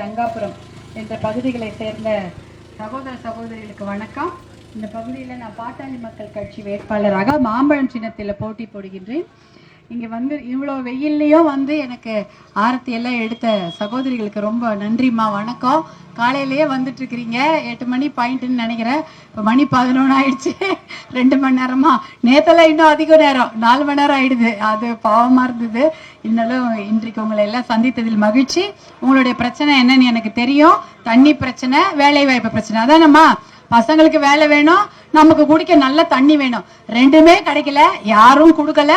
ரங்காபுரம் என்ற பகுதிகளை சேர்ந்த சகோதர சகோதரிகளுக்கு வணக்கம். இந்த பகுதியில் நான் பாட்டாளி மக்கள் கட்சி வேட்பாளராக மாம்பழம் சின்னத்தில் போட்டி போடுகின்றேன். இங்கே வந்து இவ்வளோ வெயில்லையும் வந்து எனக்கு ஆரத்தி எல்லாம் எடுத்த சகோதரிகளுக்கு ரொம்ப நன்றிம்மா வணக்கம். காலையிலேயே வந்துட்டுருக்கிறீங்க. எட்டு மணி பாயிண்ட்டுன்னு நினைக்கிறேன். இப்போ மணி பதினொன்று ஆயிடுச்சு. ரெண்டு மணி நேரமா. நேத்தெல்லாம் இன்னும் அதிக நேரம். நாலு மணி நேரம் ஆயிடுது. அது பாவமாக இருந்தது. இருந்தாலும் இன்றைக்கு உங்களை எல்லாம் சந்தித்ததில் மகிழ்ச்சி. உங்களுடைய பிரச்சனை என்னன்னு எனக்கு தெரியும். தண்ணி பிரச்சனை வேலை வாய்ப்பு பிரச்சனை. அதானம்மா? பசங்களுக்கு வேலை வேணும் நமக்கு குடிக்க நல்ல தண்ணி வேணும். ரெண்டுமே கிடைக்கல யாரும் கொடுக்கல.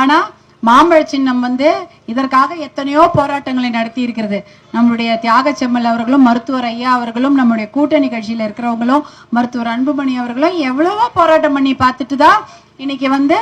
ஆனா மாம்பழ சின்னம் வந்து இதற்காக எத்தனையோ போராட்டங்களை நடத்தி இருக்கிறது. நம்முடைய தியாக செம்மல் அவர்களும் மருத்துவர் ஐயா அவர்களும் நம்முடைய கூட்டணி கட்சியில இருக்கிறவங்களும் மருத்துவர் அன்புமணி அவர்களும் எவ்வளவோ போராட்டம் பண்ணி பார்த்துட்டு தான் இன்னைக்கு வந்து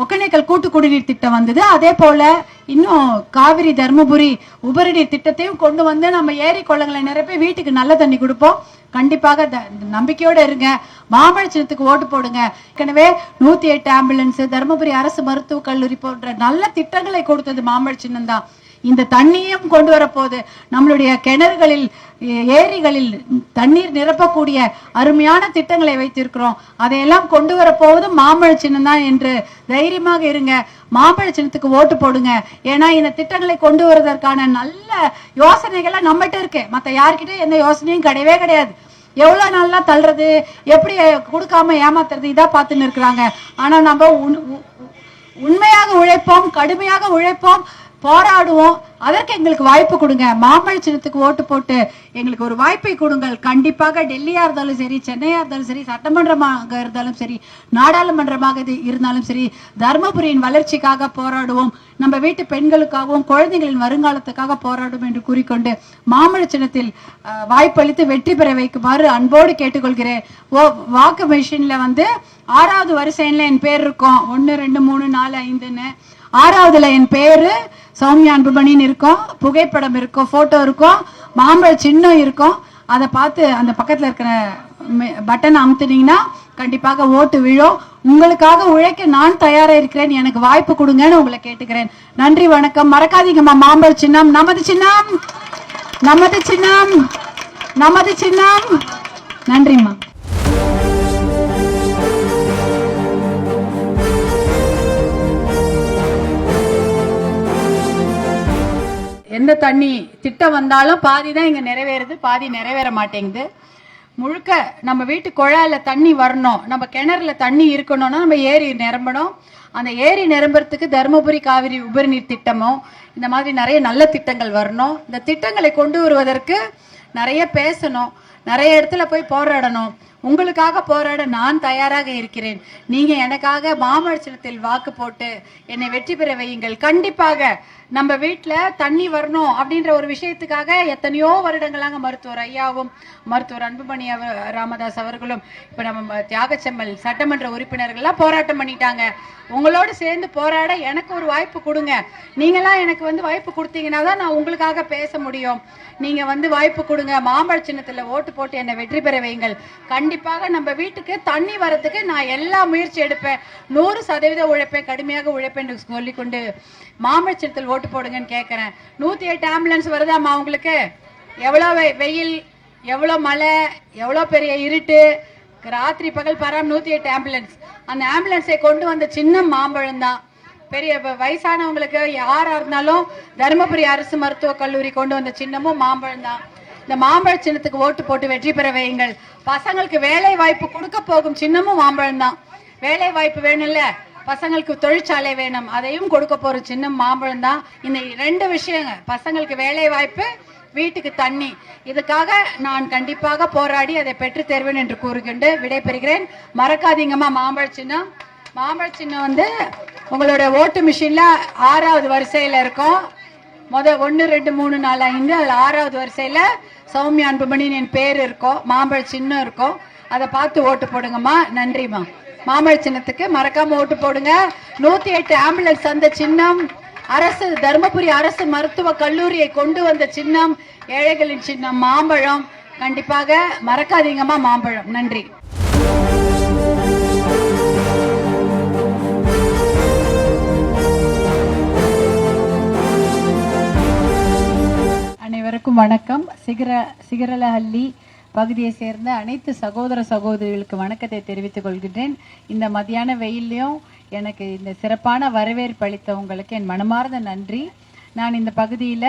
ஒகேனக்கல் கூட்டு குடிநீர் திட்டம் வந்தது. அதே போல இன்னும் காவிரி தர்மபுரி உபரிநீர் திட்டத்தையும் கொண்டு வந்து நம்ம ஏரி குளங்களை நிரப்பி வீட்டுக்கு நல்ல தண்ணி கொடுப்போம். கண்டிப்பாக த- நம்பிக்கையோட இருங்க. மாம்பழ சின்னத்துக்கு ஓட்டு போடுங்க. ஏற்கனவே நூத்தி எட்டு ஆம்புலன்ஸ் தருமபுரி அரசு மருத்துவக் கல்லூரி போன்ற நல்ல திட்டங்களை கொடுத்தது மாம்பழ சின்னம் தான் இந்த தண்ணியும் கொண்டு வரப்போகுது. நம்மளுடைய கிணறுகளில் ஏரிகளில் தண்ணீர் நிரப்பக்கூடிய அருமையான திட்டங்களை வைத்திருக்கிறோம். அதையெல்லாம் கொண்டு வரப்போவது மாம்பழ சின்னம் தான் என்று தைரியமாக இருங்க. மாம்பழ சின்னத்துக்கு ஓட்டு போடுங்க. ஏன்னா இந்த திட்டங்களை கொண்டு வருவதற்கான நல்ல யோசனைகள்லாம் நம்மகிட்ட இருக்கு. மற்ற யார்கிட்டயும் எந்த யோசனையும் கிடையவே கிடையாது. எவ்வளோ நாள்லாம் தள்ளுறது? எப்படி கொடுக்காம ஏமாத்துறது? இதா பார்த்துன்னு இருக்கிறாங்க. ஆனா நம்ம உ- உண்மையாக உழைப்போம் கடுமையாக உழைப்போம் போராடுவோம். அதற்கு எங்களுக்கு வாய்ப்பு கொடுங்க. மாமழ சின்னத்துக்கு ஓட்டு போட்டு எங்களுக்கு ஒரு வாய்ப்பை கொடுங்கள். கண்டிப்பாக டெல்லியா இருந்தாலும் சரி சென்னையா இருந்தாலும் சரி சட்டமன்றமாக இருந்தாலும் சரி நாடாளுமன்றமாக இது இருந்தாலும் சரி தர்மபுரியின் வளர்ச்சிக்காக போராடுவோம். நம்ம வீட்டு பெண்களுக்காகவும் குழந்தைகளின் வருங்காலத்துக்காக போராடும் என்று கூறிக்கொண்டு மாமழ சின்னத்தில் வாய்ப்பளித்து வெற்றி பெற வைக்குமாறு அன்போடு கேட்டுக்கொள்கிறேன். ஓ வாக்கு மிஷின்ல வந்து ஆறாவது வரிசையில் என் பேர் இருக்கும். ஒன்று ரெண்டு மூணு நாலு ஐந்துன்னு. ஆறாவதுல என் பேரு சௌமியா அன்புமணின்னு இருக்கும். புகைப்படம் இருக்கும் போட்டோ இருக்கும். மாம்பழ சின்னம் இருக்கும். அதை பார்த்து அந்த பக்கத்துல இருக்கிற பட்டன் அமுத்துனீங்கன்னா கண்டிப்பாக ஓட்டு விழும். உங்களுக்காக உழைக்க நான் தயாரா இருக்கிறேன். எனக்கு வாய்ப்பு கொடுங்கன்னு உங்களை கேட்டுக்கிறேன். நன்றி வணக்கம். மறக்காதீங்கம்மா. மாம்பழ சின்னம் நமது சின்னம். நமது சின்னம். நமது சின்னம். நன்றிம்மா. எந்த தண்ணி திட்டம் வந்தாலும் பாதி தான் இங்கே நிறைவேறுது பாதி நிறைவேற மாட்டேங்குது. முழுக்க நம்ம வீட்டு குழாயில தண்ணி வரணும். நம்ம கிணறுல தண்ணி இருக்கணும்னா நம்ம ஏரி நிரம்பணும். அந்த ஏரி நிரம்புறதுக்கு தருமபுரி காவிரி உபரிநீர் திட்டமும் இந்த மாதிரி நிறைய நல்ல திட்டங்கள் வரணும். இந்த திட்டங்களை கொண்டு வருவதற்கு நிறைய பேசணும். நிறைய இடத்துல போய் போராடணும். உங்களுக்காக போராட நான் தயாராக இருக்கிறேன். நீங்க எனக்காக மாமல்லத்தில் வாக்கு போட்டு என்னை வெற்றி பெற வையுங்கள். கண்டிப்பாக நம்ம வீட்டில் தண்ணி வரணும் அப்படின்ற ஒரு விஷயத்துக்காக எத்தனையோ வருடங்களாக மருத்துவர் ஐயாவும் மருத்துவர் அன்புமணி அவர் ராமதாஸ் அவர்களும் இப்ப நம்ம ம- தியாகச்செம்மல் சட்டமன்ற உறுப்பினர்கள்லாம் போராட்டம் பண்ணிட்டாங்க. உங்களோடு சேர்ந்து போராட எனக்கு ஒரு வாய்ப்பு கொடுங்க. நீங்களாம் எனக்கு வந்து வாய்ப்பு கொடுத்தீங்கன்னா தான் நான் உங்களுக்காக பேச முடியும். நீங்க வந்து வாய்ப்பு கொடுங்க. மாம்பழ சின்னத்துல ஓட்டு போட்டு என்னை வெற்றி பெற வையுங்கள். கண்டிப்பாக நம்ம வீட்டுக்கு தண்ணி வரதுக்கு நான் எல்லா முயற்சி எடுப்பேன். நூறு சதவீதம் உழைப்பேன் கடுமையாக உழைப்பேன் சொல்லி சொல்லிக்கொண்டு மாம்பழ ஓட்டு போடுங்கன்னு கேட்கறேன் நூத்தி எட்டு ஆம்புலன்ஸ் வருதாம்மா உங்களுக்கு? எவ்வளோ வெ- வெயில் எவ்வளோ மழை எவ்வளோ பெரிய இருட்டு? ராத்திரி பகல் பராம நூத்தி எட்டு ஆம்புலன்ஸ் அந்த ஆம்புலன்ஸை கொண்டு வந்த சின்ன மாம்பழம் தான். பெரிய வயசானவங்களுக்கு யாரா இருந்தாலும் தருமபுரி அரசு மருத்துவக் கல்லூரி கொண்டு வந்த சின்னமும் மாம்பழம் தான். இந்த மாம்பழ சின்னத்துக்கு ஓட்டு போட்டு வெற்றி பெற வையுங்கள். பசங்களுக்கு வேலை வாய்ப்பு கொடுக்க போகும் சின்னமும் மாம்பழம் தான். வேலை வாய்ப்பு வேணும்ல? பசங்களுக்கு தொழிற்சாலை வேணும். அதையும் கொடுக்க போற சின்னம் மாம்பழம் தான். இந்த ரெண்டு விஷயங்க. பசங்களுக்கு வேலை வாய்ப்பு வீட்டுக்கு தண்ணி. இதுக்காக நான் கண்டிப்பாக போராடி அதை பெற்று தருவேன் என்று கூறுகின்ற விடைபெறுகிறேன். மறக்காதீங்கம்மா மாம்பழ சின்னம். மாம்பழ சின்னம் வந்து உங்களோட ஓட்டு மிஷின்ல ஆறாவது வரிசையில இருக்கும். முத ஒன்று ரெண்டு மூணு நாலு ஐந்து அதில் ஆறாவது வரிசையில் சௌமியா அன்புமணின்னு என் பேர் இருக்கும் மாம்பழ சின்னம் இருக்கும் அதை பார்த்து ஓட்டு போடுங்கம்மா. நன்றிம்மா. மாம்பழ சின்னத்துக்கு மறக்காம ஓட்டு போடுங்க. நூத்தி எட்டு ஆம்புலன்ஸ் அந்த சின்னம். அரசு தருமபுரி அரசு மருத்துவ கல்லூரியை கொண்டு வந்த சின்னம். ஏழைகளின் சின்னம் மாம்பழம். கண்டிப்பாக மறக்காதீங்கம்மா மாம்பழம். நன்றி. அனைவருக்கும் வணக்கம். சிகர சிகரலஹள்ளி பகுதியை சேர்ந்த அனைத்து சகோதர சகோதரிகளுக்கு வணக்கத்தை தெரிவித்துக் கொள்கின்றேன். இந்த மதியான வெயில்லையும் எனக்கு இந்த சிறப்பான வரவேற்பு அளித்தவங்களுக்கு என் மனமார்ந்த நன்றி. நான் இந்த பகுதியில்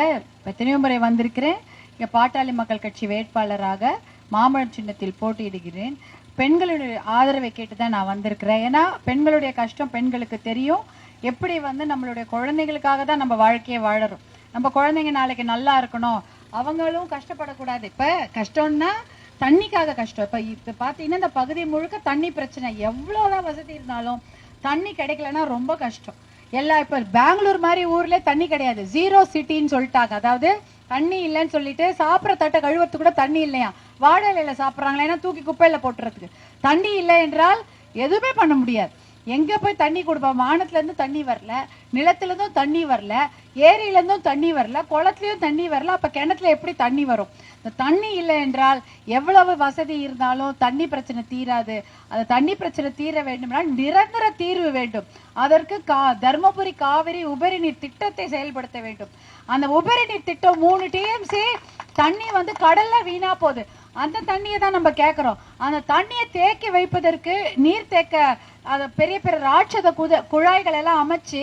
எத்தனையோ முறை வந்திருக்கிறேன். இங்கே பாட்டாளி மக்கள் கட்சி வேட்பாளராக மாம்பழம் சின்னத்தில் போட்டியிடுகிறேன். பெண்களுடைய ஆதரவை கேட்டு தான் நான் வந்திருக்கிறேன். ஏன்னா பெண்களுடைய கஷ்டம் பெண்களுக்கு தெரியும். எப்படி வந்து நம்மளுடைய குழந்தைகளுக்காக தான் நம்ம வாழ்க்கையை வாழறோம். நம்ம குழந்தைங்க நாளைக்கு நல்லா இருக்கணும். அவங்களும் கஷ்டப்படக்கூடாது. இப்ப கஷ்டம்னா தண்ணிக்காக கஷ்டம். இப்ப இப்ப பாத்தீங்கன்னா இந்த பகுதி முழுக்க தண்ணி பிரச்சனை. எவ்வளவுதான் வசதி இருந்தாலும் தண்ணி கிடைக்கலன்னா ரொம்ப கஷ்டம். எல்லா இப்ப பெங்களூர் மாதிரி ஊர்ல தண்ணி கிடையாது. ஜீரோ சிட்டின்னு சொல்லிட்டாங்க. அதாவது தண்ணி இல்லைன்னு சொல்லிட்டு சாப்பிட்ற தட்டை கழுவுறதுக்கு கூட தண்ணி இல்லையா? வாழை சாப்பிட்றாங்களா? ஏன்னா தூக்கி குப்பையில போட்டுறதுக்கு. தண்ணி இல்லை என்றால் எதுவுமே பண்ண முடியாது. எங்க போய் தண்ணி கொடுப்போம்? வானத்துல இருந்து தண்ணி வரல. நிலத்துல இருந்தும் தண்ணி வரல ஏரியில இருந்தும் தண்ணி வரல குளத்துலயும் தண்ணி வரல அப்போ கிணத்துல எப்படி தண்ணி வரும்? இந்த தண்ணி இல்லை என்றால் எவ்வளவு வசதி இருந்தாலும் தண்ணி பிரச்சனை தீராது. அந்த தண்ணி பிரச்சனை தீர வேண்டுமென்றால் நிரந்தர தீர்வு வேண்டும். அதற்கு கா தர்மபுரி காவிரி உபரி நீர் திட்டத்தை செயல்படுத்த வேண்டும். அந்த உபரி நீர் திட்டம் மூணு டிஎம்சி தண்ணி வந்து கடல்ல வீணா போகுது. அந்த தண்ணியை தான் நம்ம கேட்குறோம் அந்த தண்ணியை தேக்கி வைப்பதற்கு நீர் தேக்க அதை பெரிய பெரிய ராட்சத குத குழாய்கள் எல்லாம் அமைச்சு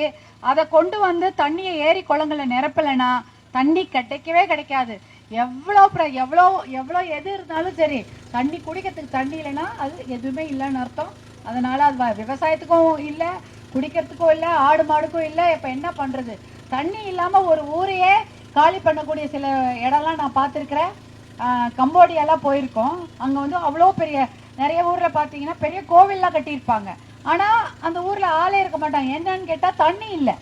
அதை கொண்டு வந்து தண்ணியை ஏரி குளங்களை நிரப்பலைன்னா தண்ணி கிடைக்கவே கிடைக்காது. எவ்வளோ எவ்வளோ எவ்வளோ எது இருந்தாலும் சரி தண்ணி குடிக்கிறதுக்கு தண்ணி இல்லைன்னா அது எதுவுமே இல்லைன்னு அர்த்தம். அதனால அது விவசாயத்துக்கும் இல்லை குடிக்கிறதுக்கும் இல்லை ஆடு மாடுக்கும் இல்லை. இப்போ என்ன பண்ணுறது தண்ணி இல்லாமல் ஒரு ஊரையே காலி பண்ணக்கூடிய சில இடம்லாம் நான் பார்த்துருக்குறேன். கம்போடியாலாம் போயிருக்கோம். அங்கே வந்து அவ்வளோ பெரிய நிறைய ஊரில் பார்த்தீங்கன்னா பெரிய கோவில்லாம் கட்டியிருப்பாங்க. ஆனா அந்த ஊரில் ஆளே இருக்க மாட்டாங்க. என்னன்னு கேட்டால் தண்ணி இல்லை.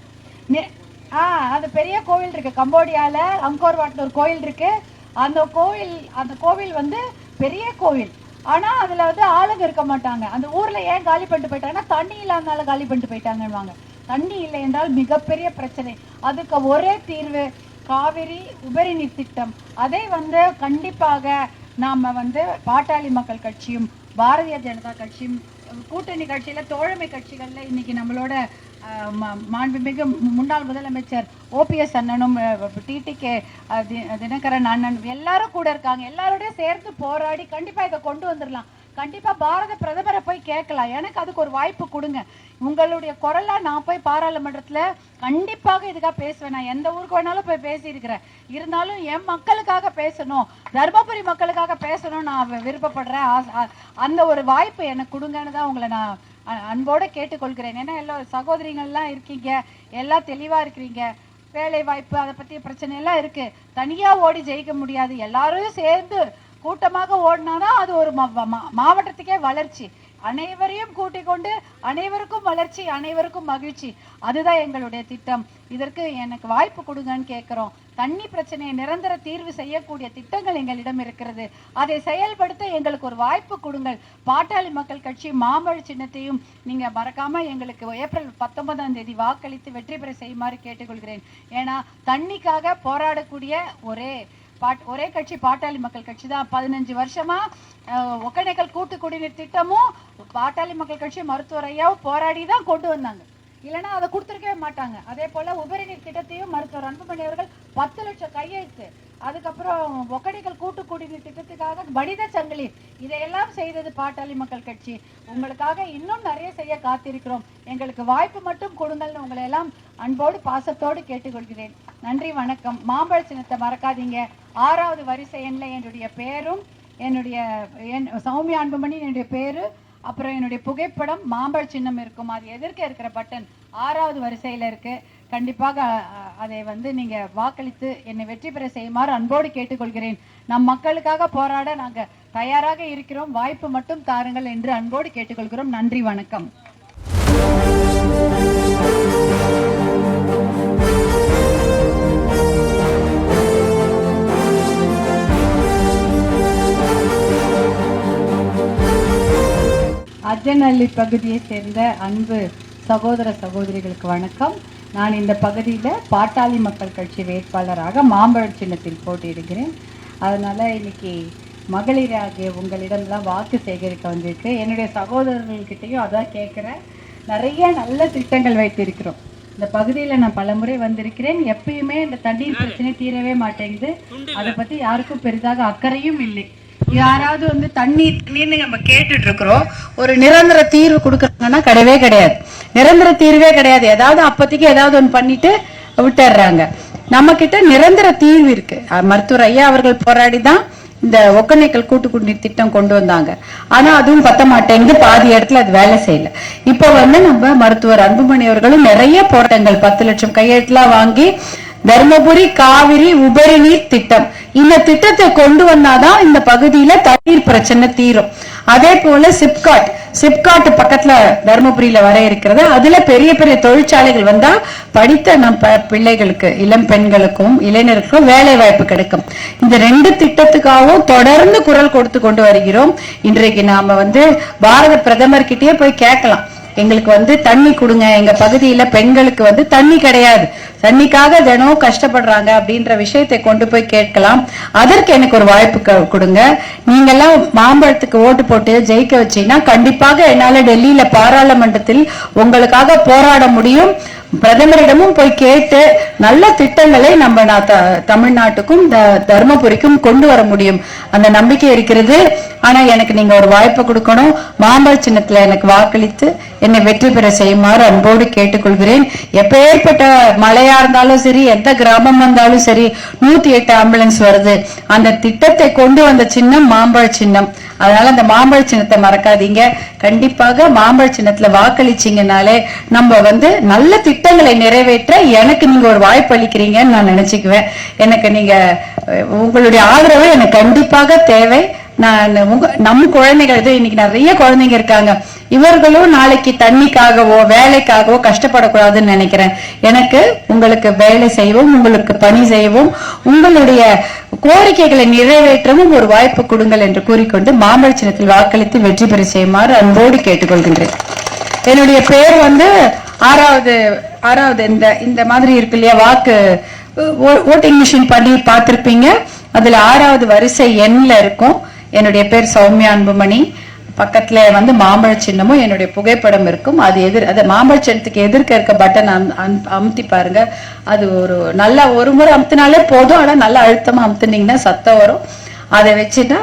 நெ- ஆ அந்த பெரிய கோவில் இருக்கு. கம்போடியால அங்கோர் வாட்டில் ஒரு கோயில் இருக்கு. அந்த கோவில் அந்த கோவில் வந்து பெரிய கோவில். ஆனால் அதில் வந்து ஆளுங்க இருக்க மாட்டாங்க. அந்த ஊரில் ஏன் காலி பண்ணிட்டு போயிட்டாங்கன்னா தண்ணி இல்லாதனால காலி பண்ணிட்டு போயிட்டாங்கன்னுவாங்க. தண்ணி இல்லை என்றால் மிகப்பெரிய பிரச்சனை. அதுக்கு ஒரே தீர்வு காவிரி உபரி நீர் திட்டம். அதை வந்து கண்டிப்பாக நாம வந்து பாட்டாளி மக்கள் கட்சியும் பாரதிய ஜனதா கட்சியும் கூட்டணி கட்சியில தோழமை கட்சிகள்ல இன்னைக்கு நம்மளோட அஹ், மாண்புமிகு முன்னாள் முதலமைச்சர் ஓபிஎஸ் அண்ணனும் டிடிகே தினகரன் அண்ணன் எல்லாரும் கூட இருக்காங்க. எல்லாரோடய சேர்ந்து போராடி கண்டிப்பா இதை கொண்டு வந்துடலாம் கண்டிப்பா பாரத பிரதமரை போய் கேட்கலாம். எனக்கு அதுக்கு ஒரு வாய்ப்பு கொடுங்க. உங்களுடைய குரலா நான் போய் பாராளுமன்றத்துல கண்டிப்பாக இதுக்காக பேசுவேன். நான் எந்த ஊருக்கு வேணாலும் போய் பேசியிருக்கிறேன். இருந்தாலும் என் மக்களுக்காக பேசணும். தர்மபுரி மக்களுக்காக பேசணும் நான் விருப்பப்படுறேன். அந்த ஒரு வாய்ப்பு எனக்கு கொடுங்கன்னு தான் உங்களை நான் அன்போட கேட்டுக்கொள்கிறேன். ஏன்னா எல்லா சகோதரிகள்லாம் இருக்கீங்க. எல்லாம் தெளிவா இருக்கிறீங்க. வேலை வாய்ப்பு அதை பத்திய பிரச்சனை எல்லாம் இருக்கு. தனியா ஓடி ஜெயிக்க முடியாது. எல்லாரும் சேர்ந்து கூட்டமாக ஓடினானா அது ஒரு மா- மாவட்டத்துக்கே வளர்ச்சி. அனைவரையும் கூட்டிக் கொண்டு அனைவருக்கும் வளர்ச்சி அனைவருக்கும் மகிழ்ச்சி. அதுதான் எங்களுடைய திட்டம். இதற்கு எனக்கு வாய்ப்பு கொடுங்கன்னு கேட்கிறோம். தண்ணி பிரச்சனையை நிரந்தர தீர்வு செய்யக்கூடிய திட்டங்கள் எங்களிடம் இருக்கிறது. அதை செயல்படுத்த எங்களுக்கு ஒரு வாய்ப்பு கொடுங்கள். பாட்டாளி மக்கள் கட்சி மாம்பழ சின்னத்தையும் நீங்க மறக்காம எங்களுக்கு ஏப்ரல் பத்தொன்பதாம் தேதி வாக்களித்து வெற்றி பெற செய்யுமாறு கேட்டுக்கொள்கிறேன். ஏன்னா தண்ணிக்காக போராடக்கூடிய ஒரே பாட் ஒரே கட்சி பாட்டாளி மக்கள் கட்சி தான் பதினஞ்சு வருஷமா ஒக்கடைக்கல் கூட்டு குடிநீர் திட்டமும் பாட்டாளி மக்கள் கட்சி மருத்துவர் ஐயாவும் போராடி தான் கொண்டு வந்தாங்க. இல்லைன்னா அதை கொடுத்துருக்கவே மாட்டாங்க. அதே போல உபரிநீர் திட்டத்தையும் மருத்துவர் அன்புமணி அவர்கள் பத்து லட்சம் கையெழுத்து. அதுக்கப்புறம் ஒக்கடைகள் கூட்டு குடிநீர் திட்டத்துக்காக மனித சங்கிலி. இதையெல்லாம் செய்தது பாட்டாளி மக்கள் கட்சி. உங்களுக்காக இன்னும் நிறைய செய்ய காத்திருக்கிறோம். எங்களுக்கு வாய்ப்பு மட்டும் கொடுங்கள்னு உங்களை எல்லாம் அன்போடு பாசத்தோடு கேட்டுக்கொள்கிறேன். நன்றி வணக்கம். மாம்பழ சின்னத்தை மறக்காதீங்க. ஆறாவது வரிசை எண்ணில் என்னுடைய பேரும் என்னுடைய என் சௌமிய அன்புமணி என்னுடைய பேரு அப்புறம் என்னுடைய புகைப்படம் மாம்பழ சின்னம் இருக்கும். அது எதிர்க்க இருக்கிற பட்டன் ஆறாவது வரிசையில இருக்கு. கண்டிப்பாக அதை வந்து நீங்க வாக்களித்து என்னை வெற்றி பெற செய்யுமாறு அன்போடு கேட்டுக்கொள்கிறேன். நம் மக்களுக்காக போராட நாங்க தயாராக இருக்கிறோம். வாய்ப்பு மட்டும் தாருங்கள் என்று அன்போடு கேட்டுக்கொள்கிறோம். நன்றி வணக்கம். அஜனல்லி பகுதியை சேர்ந்த அன்பு சகோதர சகோதரிகளுக்கு வணக்கம். நான் இந்த பகுதியில் பாட்டாளி மக்கள் கட்சி வேட்பாளராக மாம்பழ சின்னத்தில் போட்டியிடுகிறேன். அதனால இன்னைக்கு மகளிர் ஆகிய உங்களிடம்லாம் வாக்கு சேகரிக்க வந்திருக்கு என்னுடைய சகோதரர்கள்கிட்டயும் அதான் கேட்குறேன். நிறைய நல்ல திட்டங்கள் வைத்திருக்கிறோம். இந்த பகுதியில நான் பலமுறை வந்திருக்கிறேன். எப்பயுமே இந்த தண்ணீர் பிரச்சனை தீரவே மாட்டேங்குது. அதை பத்தி யாருக்கும் பெரிதாக அக்கறையும் இல்லை. யாராவது வந்து தண்ணீர் கிளீன் நம்ம கேட்டுட்டு இருக்கிறோம் ஒரு நிரந்தர தீர்வு கொடுக்குறாங்கன்னா கிடையவே கிடையாது. நிரந்தர தீர்வே கிடையாது. ஏதாவது அப்போதைக்கு ஏதாவது ஒன்று பண்ணிட்டு விட்டுடுறாங்க. நம்ம கிட்ட நிரந்தர தீர்வு இருக்கு. மருத்துவர் ஐயா அவர்கள் போராடி தான் இந்த ஒக்கநேக்கல் கூட்டு குடிநீர் திட்டம் கொண்டு வந்தாங்க. ஆனா அதுவும் பத்த மாட்டேங்குது. பாதி இடத்துல அது வேலை செய்யல. இப்ப வந்து நம்ம மருத்துவர் அன்புமணி அவர்களும் நிறைய போராட்டங்கள் பத்து லட்சம் கையெழுத்துலாம் வாங்கி தர்மபுரி காவிரி உபரி நீர் திட்டம். இந்த திட்டத்தை கொண்டு வந்தாதான் இந்த பகுதியில தண்ணீர் பிரச்சனை தீரும். அதே போல சிப்காட். சிப்காட் பக்கத்துல தர்மபுரியில வர இருக்கிறது. அதுல பெரிய பெரிய தொழிற்சாலைகள் வந்தா படித்த நம் பிள்ளைகளுக்கு இளம் பெண்களுக்கும் இளைஞர்களுக்கும் வேலை வாய்ப்பு கிடைக்கும். இந்த ரெண்டு திட்டத்துக்காகவும் தொடர்ந்து குரல் கொடுத்து கொண்டு வருகிறோம். இன்றைக்கு நாம வந்து பாரத பிரதமர் கிட்டேயே போய் கேட்கலாம். எங்களுக்கு வந்து தண்ணி கொடுங்க. எங்க பகுதியில பெண்களுக்கு வந்து தண்ணி கிடையாது. தண்ணிக்காக தினம் கஷ்டப்படுறாங்க அப்படின்ற விஷயத்தை கொண்டு போய் கேட்கலாம். அதற்கு எனக்கு ஒரு வாய்ப்பு க- கொடுங்க. நீங்க எல்லாம் மாம்பழத்துக்கு ஓட்டு போட்டு ஜெயிக்க வச்சீங்கன்னா கண்டிப்பாக என்னால டெல்லியில பாராளுமன்றத்தில் உங்களுக்காக போராட முடியும். பிரதமரிடமும் போய் கேட்டு நல்ல திட்டங்களை நம்ம தமிழ்நாட்டுக்கும் த- தர்மபுரிக்கும் கொண்டு வர முடியும். அந்த நம்பிக்கை இருக்கிறது. ஆனா எனக்கு நீங்க ஒரு வாய்ப்பு கொடுக்கணும். மாம்பழ சின்னத்துல எனக்கு வாக்களித்து என்னை வெற்றி பெற செய்யுமாறு அன்போடு கேட்டுக்கொள்கிறேன். எப்பேற்பட்ட மழையா இருந்தாலும் சரி எந்த கிராமம் வந்தாலும் சரி நூத்தி எட்டு ஆம்புலன்ஸ் வருது. அந்த திட்டத்தை கொண்டு வந்த சின்னம் மாம்பழ சின்னம். அதனால அந்த மாம்பழ சின்னத்தை மறக்காதீங்க. கண்டிப்பாக மாம்பழ சின்னத்துல வாக்களிச்சீங்கனாலே நம்ம வந்து நல்ல திட்டங்களை நிறைவேற்ற எனக்கு நீங்க ஒரு வாய்ப்பு அளிக்கிறீங்கன்னு நான் நினைச்சுக்குவேன். எனக்கு நீங்க உங்களுடைய ஆதரவு எனக்கு கண்டிப்பாக தேவை. நான் உங்க நம்ம குழந்தைகள் இது இன்னைக்கு நிறைய குழந்தைங்க இருக்காங்க. இவர்களும் நாளைக்கு தண்ணிக்காகவோ வேலைக்காகவோ கஷ்டப்படக்கூடாதுன்னு நினைக்கிறேன். எனக்கு உங்களுக்கு வேலை செய்வோம் உங்களுக்கு பணி செய்வோம் உங்களுடைய கோரிக்கைகளை நிறைவேற்றவும் ஒரு வாய்ப்பு கொடுங்கள் என்று கூறிக்கொண்டு மாமல்லச்சனத்தில் சின்னத்தில் வாக்களித்து வெற்றி பெற செய்யுமாறு அன்போடு கேட்டுக்கொள்கின்றேன். என்னுடைய பேர் வந்து ஆறாவது ஆறாவது இந்த இந்த மாதிரி இருக்கு இல்லையா வாக்கு ஓட்டிங் மிஷின் பண்ணி பார்த்திருப்பீங்க. அதுல ஆறாவது வரிசை எண்ல இருக்கும். என்னுடைய பேர் சௌமியா அன்புமணி. பக்கத்துல வந்து மாம்பழ சின்னமும் என்னுடைய புகைப்படம் இருக்கும். அது எதிர் அது மாம்பழ சின்னத்துக்கு எதிர்க்க இருக்க பட்டன் அமுத்தி பாருங்க. அது ஒரு நல்லா ஒரு முறை அமுத்தினாலே போதும். ஆனா நல்லா அழுத்தமா அமுத்துனீங்கன்னா சத்தம் வரும். அதை வச்சுட்டா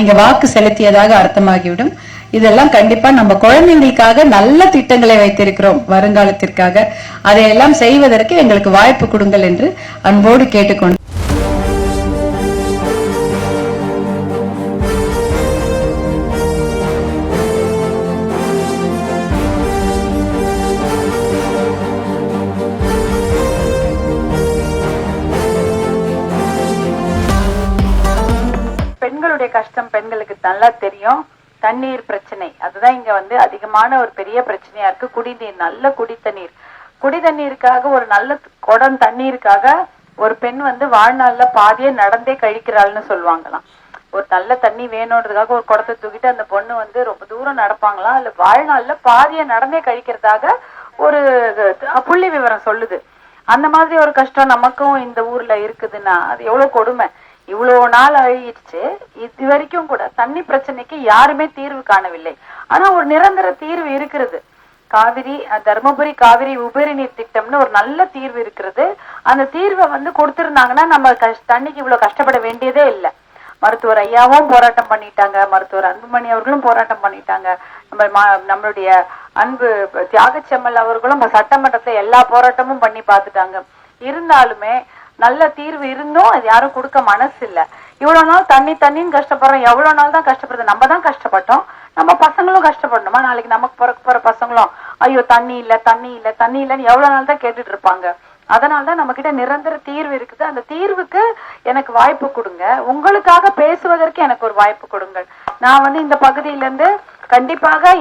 நீங்க வாக்கு செலுத்தியதாக அர்த்தமாகிவிடும். இதெல்லாம் கண்டிப்பா நம்ம குழந்தைங்களுக்காக நல்ல திட்டங்களை வைத்திருக்கிறோம் வருங்காலத்திற்காக. அதையெல்லாம் செய்வதற்கு எங்களுக்கு வாய்ப்பு கொடுங்கள் என்று அன்போடு கேட்டுக்கொண்டு நல்லா தெரியும். தண்ணீர் பிரச்சனை. அதுதான் இங்க வந்து அதிகமான ஒரு பெரிய பிரச்சனையா இருக்கு. குடிநீர் நல்ல குடி தண்ணீர் குடி தண்ணீருக்காக ஒரு நல்ல குடம் தண்ணீருக்காக ஒரு பெண் வந்து வாழ்நாள்ல பாதியே நடந்தே கழிக்கிறாள்னு சொல்லுவாங்களாம். ஒரு நல்ல தண்ணி வேணும்ன்றதுக்காக ஒரு குடத்தை தூக்கிட்டு அந்த பொண்ணு வந்து ரொம்ப தூரம் நடப்பாங்களாம் இல்ல வாழ்நாள்ல பாதியை நடந்தே கழிக்கிறதாக ஒரு புள்ளி விவரம் சொல்லுது. அந்த மாதிரி ஒரு கஷ்டம் நமக்கும் இந்த ஊர்ல இருக்குதுன்னா அது எவ்வளவு கொடுமை. இவ்வளவு நாள் ஆயிடுச்சு இது வரைக்கும் கூட தண்ணி பிரச்சனைக்கு யாருமே தீர்வு காணவில்லை. ஆனா ஒரு நிரந்தர தீர்வு இருக்கிறது. காவிரி தர்மபுரி காவிரி உபரி நீர் திட்டம்னு ஒரு நல்ல தீர்வு இருக்கிறது. அந்த தீர்வை வந்து கொடுத்திருந்தாங்கன்னா நம்ம கஷ்- தண்ணிக்கு இவ்வளவு கஷ்டப்பட வேண்டியதே இல்லை. மருத்துவர் ஐயாவும் போராட்டம் பண்ணிட்டாங்க. மருத்துவர் அன்புமணி அவர்களும் போராட்டம் பண்ணிட்டாங்க. நம்ம நம்மளுடைய அன்பு தியாகச்செம்மல் அவர்களும் சட்டமன்றத்துல எல்லா போராட்டமும் பண்ணி பார்த்துட்டாங்க. இருந்தாலுமே நல்ல தீர்வு இருந்தும் அது யாரும் கொடுக்க மனசு இல்ல இவ்வளவு நாள் தண்ணி தண்ணின்னு கஷ்டப்படுறோம். எவ்வளவு நாள் தான் கஷ்டப்படுறது? நம்ம தான் கஷ்டப்பட்டோம். நம்ம பசங்களும் கஷ்டப்படணுமா? நாளைக்கு நமக்கு பிறக்க போற பசங்களும் ஐயோ தண்ணி இல்ல தண்ணி இல்ல தண்ணி இல்லன்னு எவ்வளவு நாள் தான் கேட்டுட்டு இருப்பாங்க. அதனாலதான் நம்ம கிட்ட நிரந்தர தீர்வு இருக்குது. அந்த தீர்வுக்கு எனக்கு வாய்ப்பு கொடுங்க. உங்களுக்காக பேசுவதற்கு எனக்கு ஒரு வாய்ப்பு கொடுங்கள் நான் வந்து இந்த பகுதியில இருந்து கண்டிப்பாக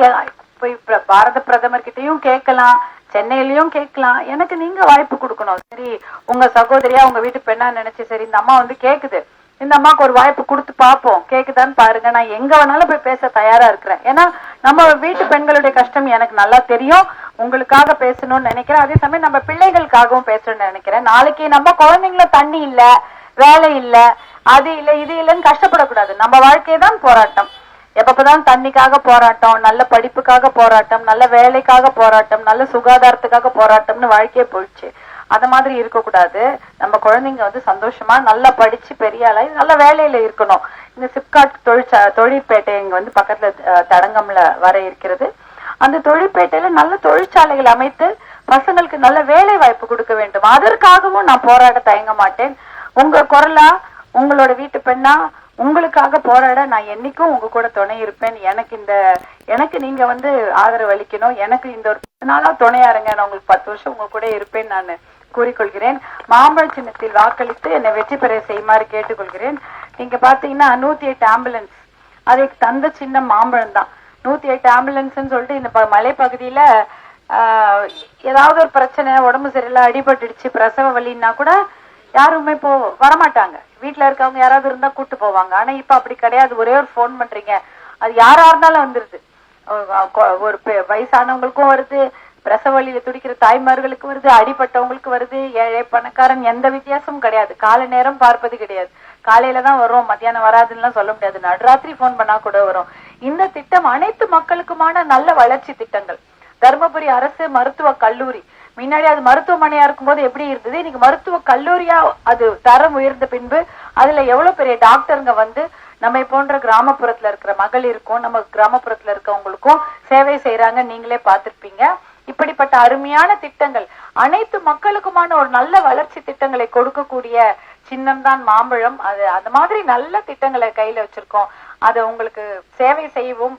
பாரத பிரதமர் கிட்டயும் கேட்கலாம். சென்னையிலயும் கேட்கலாம். எனக்கு நீங்க வாய்ப்பு கொடுக்கணும். சரி உங்க சகோதரியா உங்க வீட்டு பெண்ணா நினைச்சு சரி இந்த அம்மா வந்து கேக்குது. இந்த அம்மாக்கு ஒரு வாய்ப்பு கொடுத்து பார்ப்போம். கேக்குதான்னு பாருங்க. நான் எங்க வேணாலும் போய் பேச தயாரா இருக்கிறேன். ஏன்னா நம்ம வீட்டு பெண்களுடைய கஷ்டம் எனக்கு நல்லா தெரியும். உங்களுக்காக பேசணும்னு நினைக்கிறேன். அதே சமயம் நம்ம பிள்ளைகளுக்காகவும் பேசணும்னு நினைக்கிறேன். நாளைக்கு நம்ம குழந்தைங்கள தண்ணி இல்ல வேலை இல்ல அது இல்ல இது இல்லைன்னு கஷ்டப்படக்கூடாது. நம்ம வாழ்க்கையை தான் போராட்டம். எப்பப்பதான் தண்ணிக்காக போராட்டம் நல்ல படிப்புக்காக போராட்டம் நல்ல வேலைக்காக போராட்டம் நல்ல சுகாதாரத்துக்காக போராட்டம்னு வாழ்க்கையே போயிடுச்சு. அத மாதிரி இருக்கக்கூடாது. நம்ம குழந்தைங்க வந்து சந்தோஷமா நல்லா படிச்சு பெரிய ஆளாகி நல்ல வேலையில இருக்கணும். இந்த சிப்காட் தொழிற்சா தொழிற்பேட்டை இங்க வந்து பக்கத்துல தடங்கம்ல வர இருக்கிறது. அந்த தொழிற்பேட்டையில நல்ல தொழிற்சாலைகள் அமைத்து பசங்களுக்கு நல்ல வேலை வாய்ப்பு கொடுக்க வேண்டும். அதற்காகவும் நான் போராட தயங்க மாட்டேன். உங்க குரலா உங்களோட வீட்டு பெண்ணா உங்களுக்காக போராட நான் என்னைக்கும் உங்க கூட துணை இருப்பேன். எனக்கு இந்த எனக்கு நீங்க வந்து ஆதரவு அளிக்கணும். எனக்கு இந்த ஒரு பத்து நாளா துணையா இருங்க நான் உங்களுக்கு பத்து வருஷம் உங்க கூட இருப்பேன் நான் கூறிக்கொள்கிறேன். மாம்பழ சின்னத்தில் வாக்களித்து என்னை வெற்றி பெற செய்யுமாறு கேட்டுக்கொள்கிறேன். நீங்க பாத்தீங்கன்னா நூத்தி எட்டு ஆம்புலன்ஸ். அதுக்கு தந்த சின்ன மாம்பழம் தான். நூத்தி எட்டு ஆம்புலன்ஸ்ன்னு சொல்லிட்டு இந்த ப- மலைப்பகுதியில ஆஹ், ஏதாவது ஒரு பிரச்சனை உடம்பு சரியில்லை அடிபட்டுடுச்சு பிரசவ வலின்னா கூட யாருமே இப்போ வரமாட்டாங்க. வீட்டுல இருக்கவங்க யாராவது இருந்தா கூட்டு போவாங்க. ஆனா இப்ப அப்படி கிடையாது. ஒரே ஒரு போன் பண்றீங்க. அது யாரா இருந்தாலும் வந்துருது. ஒரு வயசானவங்களுக்கும் வருது. பிரசவ வழியில துடிக்கிற தாய்மார்களுக்கு வருது. அடிபட்டவங்களுக்கு வருது. ஏழை பணக்காரன் எந்த வித்தியாசமும் கிடையாது. காலை நேரம் பார்ப்பது கிடையாது. காலையில தான் வரும் மத்தியானம் வராதுன்னு சொல்ல முடியாது. நடுராத்திரி போன் பண்ணா கூட வரும். இந்த திட்டம் அனைத்து மக்களுக்குமான நல்ல வளர்ச்சி திட்டங்கள். தருமபுரி அரசு மருத்துவ கல்லூரி முன்னாடி அது மருத்துவமனையா இருக்கும்போது எப்படி இருந்தது? இன்னைக்கு மருத்துவ கல்லூரியா அது தரம் உயர்ந்த பின்பு அதுல எவ்வளவு பெரிய டாக்டருங்க வந்து நம்ம போன்ற கிராமப்புறத்துல இருக்கிற மகளிருக்கும் நம்ம கிராமப்புறத்துல இருக்கவங்களுக்கும் சேவை செய்யறாங்க நீங்களே பார்த்திருப்பீங்க. இப்படிப்பட்ட அருமையான திட்டங்கள் அனைத்து மக்களுக்குமான ஒரு நல்ல வளர்ச்சி திட்டங்களை கொடுக்கக்கூடிய சின்னம் தான் மாம்பழம். அது அந்த மாதிரி நல்ல திட்டங்களை கையில வச்சிருக்கோம். அதை உங்களுக்கு சேவை செய்யவும்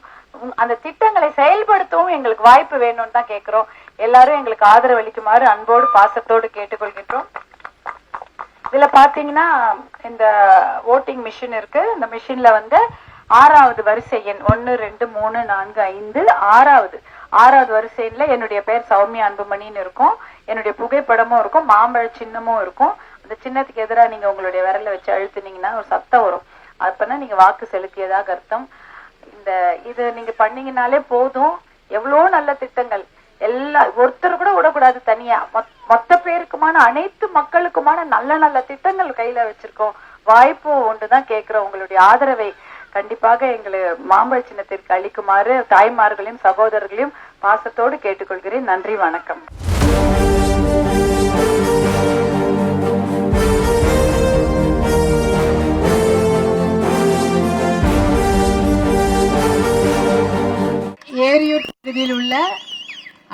அந்த திட்டங்களை செயல்படுத்தவும் எங்களுக்கு வாய்ப்பு வேணும்னு தான் கேட்கிறோம் எல்லாரும் எங்களுக்கு ஆதரவு அளிக்குமாறு அன்போடு பாசத்தோடு கேட்டுக்கொள்கின்றோம். இதுல பாத்தீங்கன்னா இந்த ஓட்டிங் மிஷின் இருக்கு. இந்த மிஷின்ல வந்து ஆறாவது வரிசை எண் ஒன்னு ரெண்டு மூணு நான்கு ஐந்து ஆறாவது. ஆறாவது வரிசையில என்னுடைய பேர் சௌமியா அன்புமணின்னு இருக்கும். என்னுடைய புகைப்படமும் இருக்கும். மாம்பழ சின்னமும் இருக்கும். அந்த சின்னத்துக்கு எதிராக நீங்க உங்களுடைய விரல வச்சு அழுத்துனீங்கன்னா ஒரு சத்தம் வரும். அப்பனா நீங்க வாக்கு செலுத்தியதாக அர்த்தம். இந்த இது நீங்க பண்ணீங்கனாலே போதும். எவ்வளோ நல்ல திட்டங்கள். எல்லா ஒருத்தர் கூட விடக்கூடாது தனியா. மொத்- மொத்த பேருக்குமான அனைத்து மக்களுக்குமான நல்ல நல்ல திட்டங்கள் கையில வச்சிருக்கோம். வாய்ப்பு ஒன்றுதான் கேட்கிறோம். உங்களுடைய ஆதரவை கண்டிப்பாக எங்களை மாம்பழ சின்னத்திற்கு அளிக்குமாறு தாய்மார்களையும் சகோதரர்களையும் பாசத்தோடு கேட்டுக்கொள்கிறேன். நன்றி வணக்கம். ஏரியூர் பகுதியில் உள்ள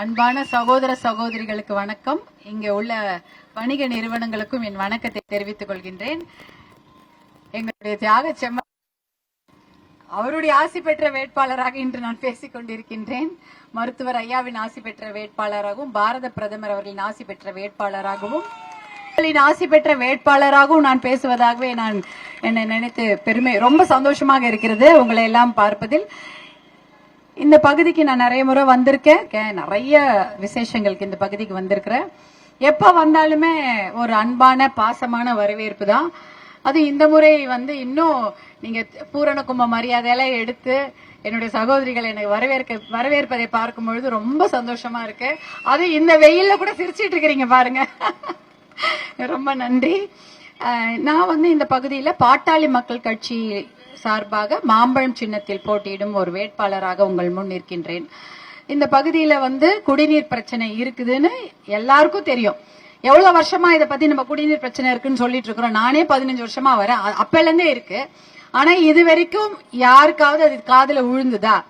அன்பான சகோதர சகோதரிகளுக்கு வணக்கம். இங்கே உள்ள வணிக நிறுவனங்களுக்கும் என் வணக்கத்தை தெரிவித்துக் கொள்கின்றேன். எங்களுடைய தியாக செம்ம அவருடைய ஆசி பெற்ற வேட்பாளராக இன்று நான் பேசிக் கொண்டிருக்கின்றேன். மருத்துவர் ஐயாவின் ஆசி பெற்ற வேட்பாளராகவும் பாரத பிரதமர் அவர்களின் ஆசி பெற்ற வேட்பாளராகவும் அவர்களின் ஆசி பெற்ற வேட்பாளராகவும் நான் பேசுவதாகவே நான் என்னை நினைத்து பெருமை ரொம்ப சந்தோஷமாக இருக்கிறது. உங்களை எல்லாம் பார்ப்பதில் இந்த பகுதிக்கு நான் நிறைய முறை வந்திருக்கேன். நிறைய விசேஷங்களுக்கு இந்த பகுதிக்கு வந்திருக்கிறேன். எப்போ வந்தாலுமே ஒரு அன்பான பாசமான வரவேற்பு தான். அது இந்த முறை வந்து இன்னும் நீங்க பூரண கும்ப மரியாதையெல்லாம் எடுத்து என்னுடைய சகோதரிகள் எனக்கு வரவேற்க வரவேற்பதை பார்க்கும் பொழுது ரொம்ப சந்தோஷமா இருக்கு. அது இந்த வெயில்ல கூட சிரிச்சிட்டு இருக்கிறீங்க பாருங்க. ரொம்ப நன்றி. நான் வந்து இந்த பகுதியில் பாட்டாளி மக்கள் கட்சி சார்பாக மாம்பழம் சின்னத்தில் போட்டியிடும் ஒரு வேட்பாளராக உங்கள் முன் நிற்கின்றேன். இந்த பகுதியில வந்து குடிநீர் பிரச்சனை இருக்குதுன்னு எல்லாருக்கும் தெரியும். எவ்வளவு வருஷமா இதை பத்தி நம்ம குடிநீர் பிரச்சனை இருக்குன்னு சொல்லிட்டு இருக்கிறோம். நானே பதினஞ்சு வருஷமா வரேன். அப்பல இருந்தே இருக்கு. ஆனா இது வரைக்கும் யாருக்காவது அது காதுல விழுந்துதா?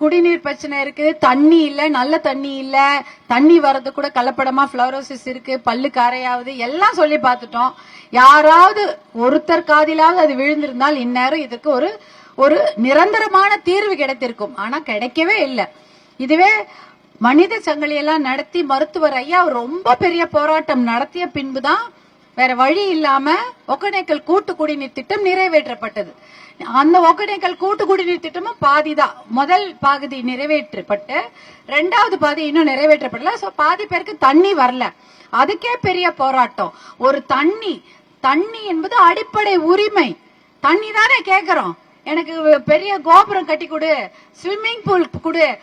குடிநீர் பிரச்சனை இருக்கு தண்ணி இல்ல நல்ல தண்ணி இல்ல. தண்ணி வர்றது கூட கலப்படமா பிளோரோசிஸ் இருக்கு பல்லு கரையாவது. எல்லாம் சொல்லி பார்த்துட்டோம். யாராவது ஒருத்தர் காதிலாவது அது விழுந்திருந்தால் இந்நேரம் இதுக்கு ஒரு ஒரு நிரந்தரமான தீர்வு கிடைத்திருக்கும். ஆனா கிடைக்கவே இல்லை. இதுவே மனித சங்கிலி எல்லாம் நடத்தி மருத்துவர் ஐயா ரொம்ப பெரிய போராட்டம் நடத்திய பின்புதான் வேற வழி இல்லாம ஒகேனக்கல் கூட்டு குடிநீர் திட்டம் நிறைவேற்றப்பட்டது. அந்த ஒகேனக்கல் கூட்டு குடிநீர் திட்டமும் பாதிதான். முதல் பகுதி நிறைவேற்றப்பட்டு ரெண்டாவது பாதி இன்னும் நிறைவேற்றப்படல. ஸோ பாதி பேருக்கு தண்ணி வரல. அதுக்கே பெரிய போராட்டம். ஒரு தண்ணி தண்ணி என்பது அடிப்படை உரிமை. தண்ணி தானே கேக்குறோம். எனக்கு பெரிய கோபுரம் கட்டி கொடு ஸ்விம்மிங் பூல் கொடு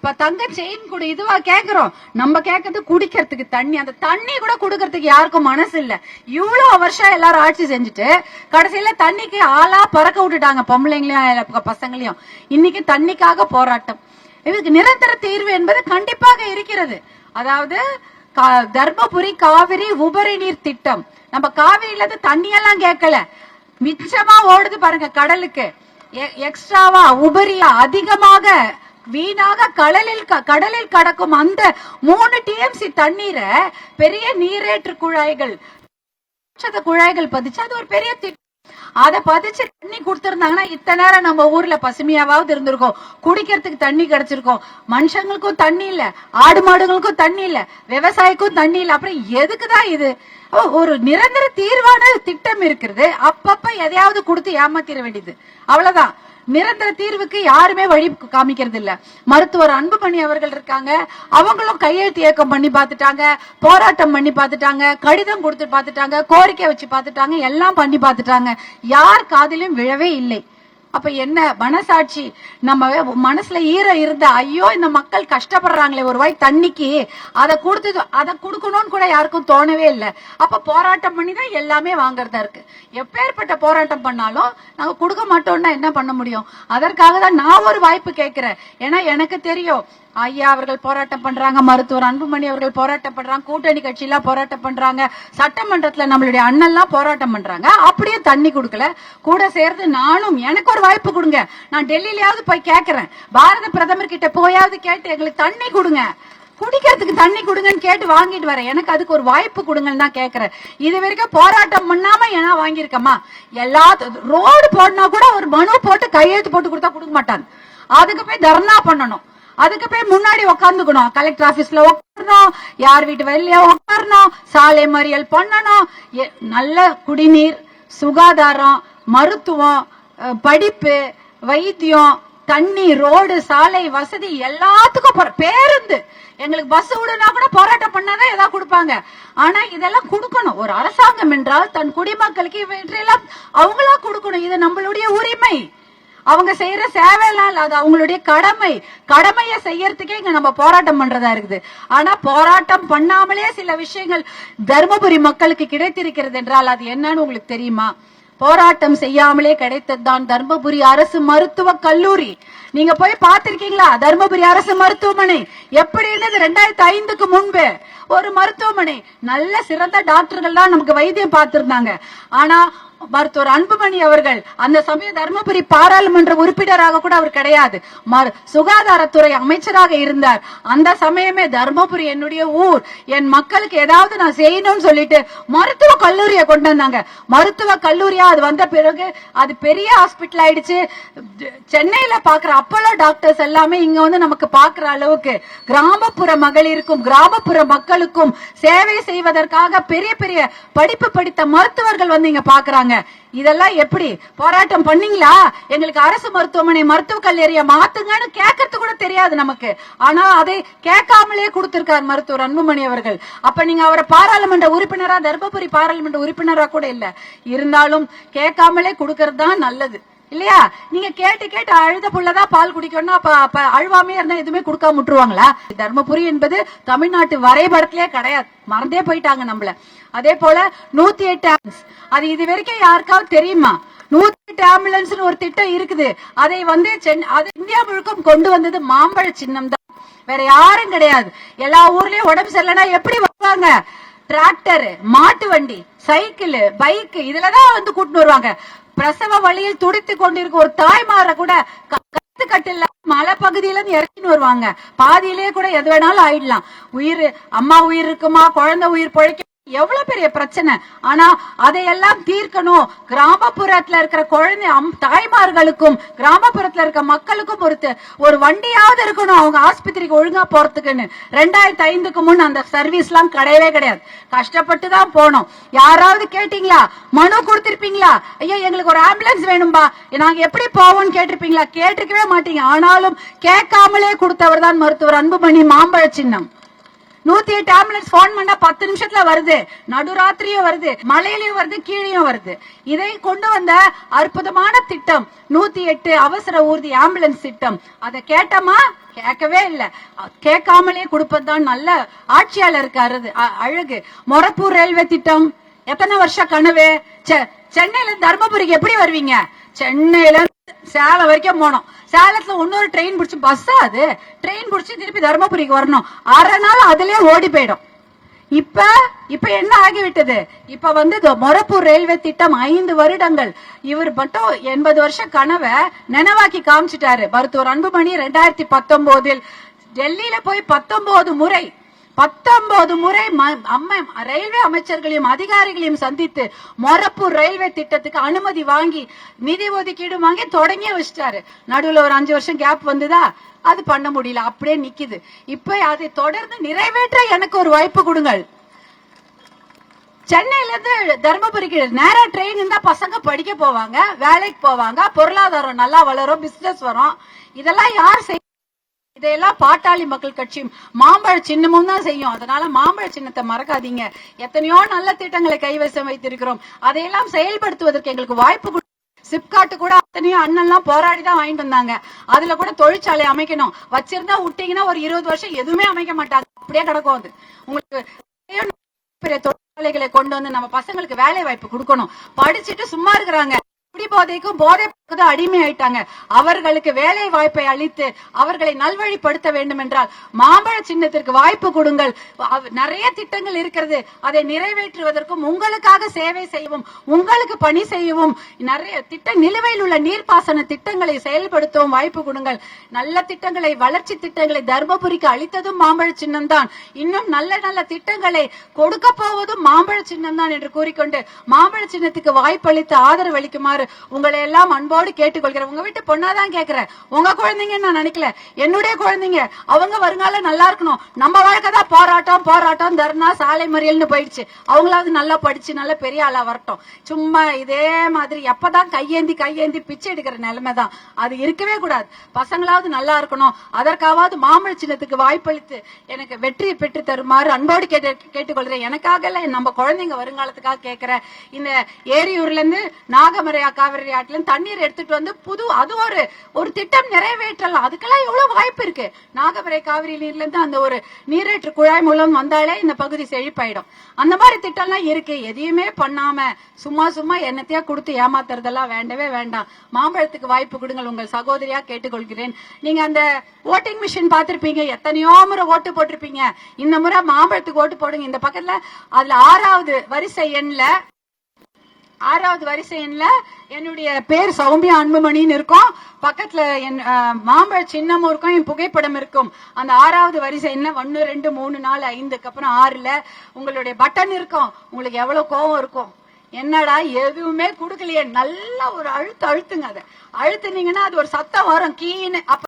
ப- தங்க செயின் கொடு இதுவா கேக்குறோம். நம்ம கேக்குறது குடிக்கிறதுக்கு தண்ணி. அந்த தண்ணி கூட குடுக்கறதுக்கு யாருக்கும் மனசு இல்ல. இவ்வளவு வருஷம் எல்லாரும் ஆட்சி செஞ்சுட்டு கடைசியில தண்ணிக்கு ஆளா பறக்க விட்டுட்டாங்க பொம்பளைங்களையும் பசங்களையும். இன்னைக்கு தண்ணிக்காக போராட்டம். இதுக்கு நிரந்தர தீர்வு என்பது கண்டிப்பாக இருக்கிறது. அதாவது கா- தர்மபுரி காவிரி உபரி நீர் திட்டம். நம்ம காவிரியில இருந்து தண்ணியெல்லாம் கேட்கல. மிச்சமா ஓடுது பாருங்க கடலுக்கு. எக்ஸ்ட்ராவா உபரியா அதிகமாக வீணாக கடலில் க- கடலில் கடக்கும் அந்த மூணு டிஎம்சி தண்ணீரை பெரிய நீரேற்று குழாய்கள் குழாய்கள் பதிச்சு அது ஒரு பெரிய திட்டம் அதை பதிச்சு தண்ணி கொடுத்துருந்தாங்கன்னா இத்தனை நேரம் நம்ம ஊர்ல பசுமையாவது இருந்திருக்கும். குடிக்கிறதுக்கு தண்ணி கிடைச்சிருக்கும். மனுஷங்களுக்கும் தண்ணி இல்ல. ஆடு மாடுகளுக்கும் தண்ணி இல்ல. விவசாயிக்கும் தண்ணி இல்ல. அப்புறம் எதுக்குதான் இது? ஒரு நிரந்தர தீர்வான திட்டம் இருக்கிறது. அப்பப்ப எதையாவது கொடுத்து ஏமாத்திர வேண்டியது. அவ்வளவுதான். நிரந்தர தீர்வுக்கு யாருமே வழி காமிக்கிறது இல்ல மருத்துவர் அன்பு பணி அவர்கள் இருக்காங்க. அவங்களும் கையெழுத்து இயக்கம் பண்ணி பார்த்துட்டாங்க. போராட்டம் பண்ணி பார்த்துட்டாங்க. கடிதம் கொடுத்து பார்த்துட்டாங்க. கோரிக்கை வச்சு பார்த்துட்டாங்க. எல்லாம் பண்ணி பார்த்துட்டாங்க. யார் காதிலும் விழவே இல்லை. அப்ப என்ன மனசாட்சி? நம்ம மனசுல ஈரம் இருந்தா ஐயோ இந்த மக்கள் கஷ்டப்படுறாங்களே ஒரு வாய் தண்ணிக்கு அதை கொடுத்து அதை கொடுக்கணும்னு கூட யாருக்கும் தோணவே இல்லை. அப்ப போராட்டம் பண்ணி தான் எல்லாமே வாங்குறதா இருக்கு. எப்பேற்பட்ட போராட்டம் பண்ணாலும் நாங்க கொடுக்க மாட்டோம்னா என்ன பண்ண முடியும்? அதற்காக தான் நான் ஒரு வாய்ப்பு கேட்கிறேன். ஏன்னா எனக்கு தெரியும் ஐயா அவர்கள் போராட்டம் பண்றாங்க மருத்துவர் அன்புமணி அவர்கள் போராட்டம் பண்றாங்க கூட்டணி கட்சியெல்லாம் போராட்டம் பண்றாங்க சட்டமன்றத்துல நம்மளுடைய அண்ணன்லாம் போராட்டம் பண்றாங்க அப்படியே தண்ணி கொடுக்கல. கூட சேர்ந்து நானும் எனக்கு ஒரு வாய்ப்பு கொடுங்க. நான் டெல்லியிலயாவது போய் கேக்குறேன். பாரத பிரதமர் கிட்ட போயாவது கேட்டு எங்களுக்கு தண்ணி கொடுங்க. குடிக்கிறதுக்கு தண்ணி கொடுங்கன்னு கேட்டு வாங்கிட்டு வரேன். எனக்கு அதுக்கு ஒரு வாய்ப்பு கொடுங்கன்னு தான் கேக்குறேன். இது வரைக்கும் போராட்டம் பண்ணாம ஏன்னா வாங்கியிருக்கமா? எல்லா ரோடு போடனா கூட ஒரு மனு போட்டு கையெழுத்து போட்டு கொடுத்தா கொடுக்க மாட்டாங்க. அதுக்கு போய் தர்ணா பண்ணணும். அதுக்கு போய் முன்னாடி உட்காந்துக்கணும் கலெக்டர் ஆபீஸ்ல உட்காரணும் யார் வீட்டு வெளிய உட்காரணும் சாலை மறியல் பண்ணணும். எ- நல்ல குடிநீர் சுகாதாரம் மருத்துவம் படிப்பு வைத்தியம் தண்ணி ரோடு சாலை வசதி எல்லாத்துக்கும் பேருந்து. எங்களுக்கு பஸ் விடுனா கூட போராட்டம் பண்ணாதான் ஏதாவது கொடுப்பாங்க. ஆனா இதெல்லாம் கொடுக்கணும். ஒரு அரசாங்கம் என்றால் தன் குடிமக்களுக்கு இவற்றையெல்லாம் அவங்களா கொடுக்கணும். இது நம்மளுடைய உரிமை. அவங்க செய்யற சேவையெல்லாம் இல்ல அது அவங்களுடைய கடமை. கடமையை செய்யறதுக்கே இங்க நம்ம போராட்டம் பண்றதா இருக்குது. ஆனா போராட்டம் பண்ணாமலே சில விஷயங்கள் தர்மபுரி மக்களுக்கு கிடைத்திருக்கிறது என்றால் அது என்னன்னு உங்களுக்கு தெரியுமா? போராட்டம் செய்யாமலே கிடைத்ததுதான் தர்மபுரி அரசு மருத்துவ கல்லூரி. நீங்க போய் பார்த்திருக்கீங்களா? தர்மபுரி அரசு மருத்துவமனை. எப்படி இருந்தது? ரெண்டாயிரத்தி ஐந்துக்கு முன்பு ஒரு மருத்துவமனை. நல்ல சிறந்த டாக்டர்கள் தான் நமக்கு வைத்தியம் பார்த்திருந்தாங்க. ஆனா மருத்துவர் அன்புமணி அவர்கள் அந்த சமய தர்மபுரி பாராளுமன்ற உறுப்பினராக கூட அவர் கிடையாது. சுகாதாரத்துறை அமைச்சராக இருந்தார். அந்த சமயமே தர்மபுரி என்னுடைய ஊர். என் மக்களுக்கு ஏதாவது நான் செய்யணும்னு சொல்லிட்டு மருத்துவ கல்லூரியை கொண்டு வந்தாங்க. மருத்துவ கல்லூரியா அது வந்த பிறகு அது பெரிய ஹாஸ்பிட்டல் ஆயிடுச்சு. சென்னையில பாக்குற அப்போலோ டாக்டர்ஸ் எல்லாமே இங்க வந்து நமக்கு பாக்குற அளவுக்கு கிராமப்புற மகளிருக்கும் கிராமப்புற மக்களுக்கும் சேவை செய்வதற்காக பெரிய பெரிய படிப்பு படித்த மருத்துவர்கள் வந்து இங்க பாக்குறாங்க. இதெல்லாம் எப்படி? போராட்டம் பண்ணீங்களா? எங்களுக்கு அரசு மருத்துவமனை மருத்துவக் கல்லூரிய மாத்துங்கன்னு கேட்கறது கூட தெரியாது நமக்கு. ஆனா அதை கேட்காமலே கொடுத்திருக்கார் மருத்துவர் அன்புமணி அவர்கள். அப்ப நீங்க அவரை பாராளுமன்ற உறுப்பினரா தர்மபுரி பாராளுமன்ற உறுப்பினரா கூட இல்ல. இருந்தாலும் கேட்காமலே கொடுக்கறது தான் நல்லது. இல்லையா? நீங்க கேட்டு கேட்டு அழுத புள்ளதான் பால் குடிக்கணும்னா அப்ப அப்ப அழுவாமே இருந்தா எதுவுமே கொடுக்காம விட்டுருவாங்களா? தர்மபுரி என்பது தமிழ்நாட்டு வரைபடத்திலே கிடையாது. மறந்தே போயிட்டாங்க நம்மள. அதே போல நூத்தி எட்டு. அது இது வரைக்கும் யாருக்காவது தெரியுமா? நூத்தி எட்டு ஆம்புலன்ஸ் ஒரு திட்டம் இருக்குது. அதை வந்து அது இந்தியா முழுக்கும் கொண்டு வந்தது மாம்பழ சின்னம் தான் வேற யாரும் கிடையாது. எல்லா ஊர்லயும் உடம்பு சரியில்லைன்னா எப்படி வருவாங்க? டிராக்டர் மாட்டு வண்டி சைக்கிள் பைக் இதுலதான் வந்து கூட்டிட்டு வருவாங்க. பிரசவ வழியில் துடித்து கொண்டிருக்க ஒரு தாய்மார கூட க- கத்து கட்டில மலை பகுதியில இருந்து இறக்கின்னு வருவாங்க. பாதியிலே கூட எது வேணாலும் ஆயிடலாம். உயிர் அம்மா உயிர் இருக்குமா? குழந்தை உயிர் பொழைக்க எவ்வளவு பெரிய பிரச்சனை? ஆனா அதையெல்லாம் தீர்க்கணும். கிராமப்புறத்துல இருக்கிற குழந்தை அம்- தாய்மார்களுக்கும் கிராமப்புறத்துல இருக்க மக்களுக்கும் ஒரு ஒரு வண்டியாவது இருக்கணும் அவங்க ஆஸ்பத்திரிக்கு ஒழுங்கா போறதுக்குன்னு. ரெண்டாயிரத்தி ஐந்துக்கு முன் அந்த சர்வீஸ் எல்லாம் கிடையவே கிடையாது. கஷ்டப்பட்டு தான் போனோம். யாராவது கேட்டீங்களா? மனு கொடுத்திருப்பீங்களா? ஐயா எங்களுக்கு ஒரு ஆம்புலன்ஸ் வேணும்பா. நாங்க எப்படி போவோம்னு கேட்டிருப்பீங்களா? கேட்டிருக்கவே மாட்டீங்க. ஆனாலும் கேட்காமலே கொடுத்தவர் தான் மருத்துவர் அன்புமணி மாம்பழ சின்னம். நூத்தி எட்டு ஆம்புலன்ஸ் போன் பண்ணா பத்து நிமிஷத்துல வருது. நடுராத்திரியும் வருது. மலையிலயும் வருது கீழேயும் வருது. இதை கொண்டு வந்த அற்புதமான திட்டம் நூத்தி எட்டு அவசர ஊர்தி ஆம்புலன்ஸ் திட்டம். அதை கேட்டோமா? கேட்கவே இல்ல. கேட்காமலே கொடுப்பதுதான் நல்ல ஆட்சியாளருக்கு அருது அ- அழகு. மொரப்பூர் ரயில்வே திட்டம். எத்தனை வருஷம் கனவு? சென்னையில இருந்து தர்மபுரிக்கு எப்படி வருவீங்க? சென்னையில இருந்து சேலம் வரைக்கும் போனோம். சேலத்துல இன்னொரு ட்ரெயின் பிடிச்சி பஸ் அது. ட்ரெயின் பிடிச்சி திருப்பி தர்மபுரிக்கு வரணும். அரை நாள் அதுலயே ஓடி போயிடும். இப்ப இப்ப என்ன ஆகிவிட்டது? இப்ப வந்து மொரப்பூர் ரயில்வே திட்டம் ஐந்து வருடங்கள். இவர் மட்டும் எண்பது வருஷ கனவை நினைவாக்கி காமிச்சிட்டாரு. மருத்துவர் அன்புமணி ரெண்டாயிரத்தி பத்தொன்பதில் டெல்லியில போய் பத்தொன்பது முறை பத்தொன்பது முறை அம்மை ரயில்வே அமைச்சர்களையும் அதிகாரிகளையும் சந்தித்து மொரப்பூர் ரயில்வே திட்டத்துக்கு அனுமதி வாங்கி நிதி ஒதுக்கீடு வாங்கி தொடங்கியே வச்சிட்டாரு. நடுவுல ஒரு அஞ்சு வருஷம் கேப் வந்ததா? அது பண்ண முடியல. அப்படியே நிக்குது. இப்ப அதை தொடர்ந்து நிறைவேற்ற எனக்கு ஒரு வாய்ப்பு கொடுங்கள். சென்னையில இருந்து தர்மபுரிக்கு நேரா ட்ரெயின் இருந்தா பசங்க படிக்க போவாங்க வேலைக்கு போவாங்க பொருளாதாரம் நல்லா வளரும் பிசினஸ் வரும். இதெல்லாம் யார் செய்ய இதையெல்லாம் பாட்டாளி மக்கள் கட்சியும் மாம்பழ சின்னமும் தான் செய்யும். அதனால மாம்பழ சின்னத்தை மறக்காதீங்க. எத்தனையோ நல்ல திட்டங்களை கைவசம் வைத்திருக்கிறோம். அதையெல்லாம் செயல்படுத்துவதற்கு எங்களுக்கு வாய்ப்பு சிப்காட்டு கூட அத்தனையும் அண்ணன்லாம் போராடி தான் வாங்கிட்டு வந்தாங்க. அதுல கூட தொழிற்சாலை அமைக்கணும். வச்சிருந்தா விட்டீங்கன்னா ஒரு இருபது வருஷம் எதுவுமே அமைக்க மாட்டாங்க. அப்படியே கிடக்கும் அது. உங்களுக்கு பெரிய தொழிற்சாலைகளை கொண்டு வந்து நம்ம பசங்களுக்கு வேலை வாய்ப்பு கொடுக்கணும். படிச்சுட்டு சும்மா இருக்கிறாங்க. குடி போதைக்கும் போதை அடிமை ஆயிட்டாங்க அவர்களுக்கு வேலை வாய்ப்பை அளித்து அவர்களை நல்வழிப்படுத்த வேண்டும் என்றால் மாம்பழ சின்னத்திற்கு வாய்ப்பு கொடுங்கள். நிறைய திட்டங்கள் இருக்கிறது. அதை நிறைவேற்றுவதற்கும் உங்களுக்காக சேவை செய்யவும் உங்களுக்கு பணி செய்யவும் நிறைய திட்ட நிலுவையில் உள்ள நீர்ப்பாசன திட்டங்களை செயல்படுத்தவும் வாய்ப்பு கொடுங்கள். நல்ல திட்டங்களை வளர்ச்சி திட்டங்களை தர்மபுரிக்கு அளித்ததும் மாம்பழ சின்னம் தான் இன்னும் நல்ல நல்ல திட்டங்களை கொடுக்க போவதும் மாம்பழ சின்னம் தான் என்று கூறிக்கொண்டு மாம்பழ சின்னத்துக்கு வாய்ப்பளித்து ஆதரவு அளிக்குமாறு உங்களை எல்லாம் அன்பு அன்போடு கேட்டுக்கொள்கிறேன். உங்க வீட்டு பொண்ணாதான் கேட்கிறேன் உங்க குழந்தைங்கன்னு நான் நினைக்கல. என்னுடைய குழந்தைங்க அவங்க வருங்காலம் நல்லா இருக்கணும். நம்ம வாழ்க்கை தான் போராட்டம் போராட்டம் தர்ணா சாலை மறியல்னு போயிடுச்சு. அவங்களாவது நல்லா படிச்சு நல்லா பெரிய ஆளா வரட்டும். சும்மா இதே மாதிரி எப்பதான் கையேந்தி கையேந்தி பிச்சை எடுக்கிற நிலைமை தான் அது இருக்கவே கூடாது. பசங்களாவது நல்லா இருக்கணும். அதற்காவது மாம்பழ சின்னத்துக்கு வாய்ப்பளித்து எனக்கு வெற்றி பெற்று தருமாறு அன்போடு கேட்டு கேட்டுக்கொள்கிறேன். எனக்காக இல்லை நம்ம குழந்தைங்க வருங்காலத்துக்காக கேட்கிறேன் இந்த ஏரியூர்ல இருந்து நாகமரையா காவிரி ஆற்றுல தண்ணீர் எடுத்துட்டு வந்து புது அது ஒரு ஒரு திட்டம் நிறைவேற்றலாம். அதுக்கெல்லாம் எவ்வளவு வாய்ப்பு இருக்கு? நாகமரை காவிரி நீர்ல இருந்து அந்த ஒரு நீரேற்று குழாய் மூலம் வந்தாலே இந்த பகுதி செழிப்பாயிடும். அந்த மாதிரி திட்டம்லாம் இருக்கு. எதையுமே பண்ணாம சும்மா சும்மா என்னத்தையா கொடுத்து ஏமாத்துறதெல்லாம் வேண்டவே வேண்டாம். மாம்பழத்துக்கு வாய்ப்பு கொடுங்கள். உங்கள் சகோதரியா கேட்டுக்கொள்கிறேன். நீங்க அந்த ஓட்டிங் மிஷின் பார்த்திருப்பீங்க. எத்தனையோ முறை ஓட்டு போட்டிருப்பீங்க. இந்த முறை மாம்பழத்துக்கு ஓட்டு போடுங்க. இந்த பக்கத்துல அதுல ஆறாவது வரிசை எண்ல ஆறாவது வரிசை எண்ல என்னுடைய பேர் சௌமியா அன்புமணின்னு இருக்கும். பக்கத்துல என் மாம்பழ சின்னமும் இருக்கும் என் புகைப்படம் இருக்கும். அந்த ஆறாவது வரிசை எண்ல ஒன்னு ரெண்டு மூணு நாலு ஐந்துக்கு அப்புறம் ஆறுல உங்களுடைய பட்டன் இருக்கும். உங்களுக்கு எவ்வளவு கோவம் இருக்கும். என்னடா எதுவுமே கொடுக்கலையே. நல்லா ஒரு அழுத்து அழுத்துங்க அதை. அழுத்துனீங்கன்னா அது ஒரு சத்தம் வரும். கீன்னு அப்ப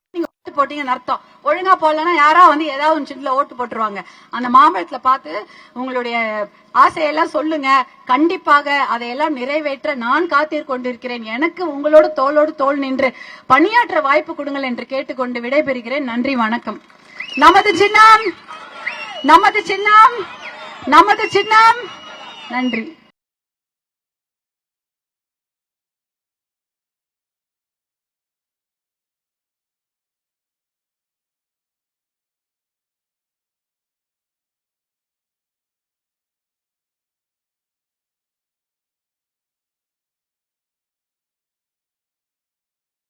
போட்டீங்கன்னு அர்த்தம். ஒழுங்கா போடலன்னா யாரா வந்து ஏதாவது ஒரு சின்ன ஓட்டு போட்டுருவாங்க. அந்த மாம்பழத்துல பார்த்து உங்களுடைய ஆசையெல்லாம் சொல்லுங்க. கண்டிப்பாக அதையெல்லாம் நிறைவேற்ற நான் காத்திரு கொண்டிருக்கிறேன். எனக்கு உங்களோட தோளோடு தோல் நின்று பணியாற்ற வாய்ப்பு கொடுங்கள் என்று கேட்டுக்கொண்டு விடைபெறுகிறேன். நன்றி வணக்கம். நமது சின்னம் நமது சின்னம் நமது சின்னம். நன்றி.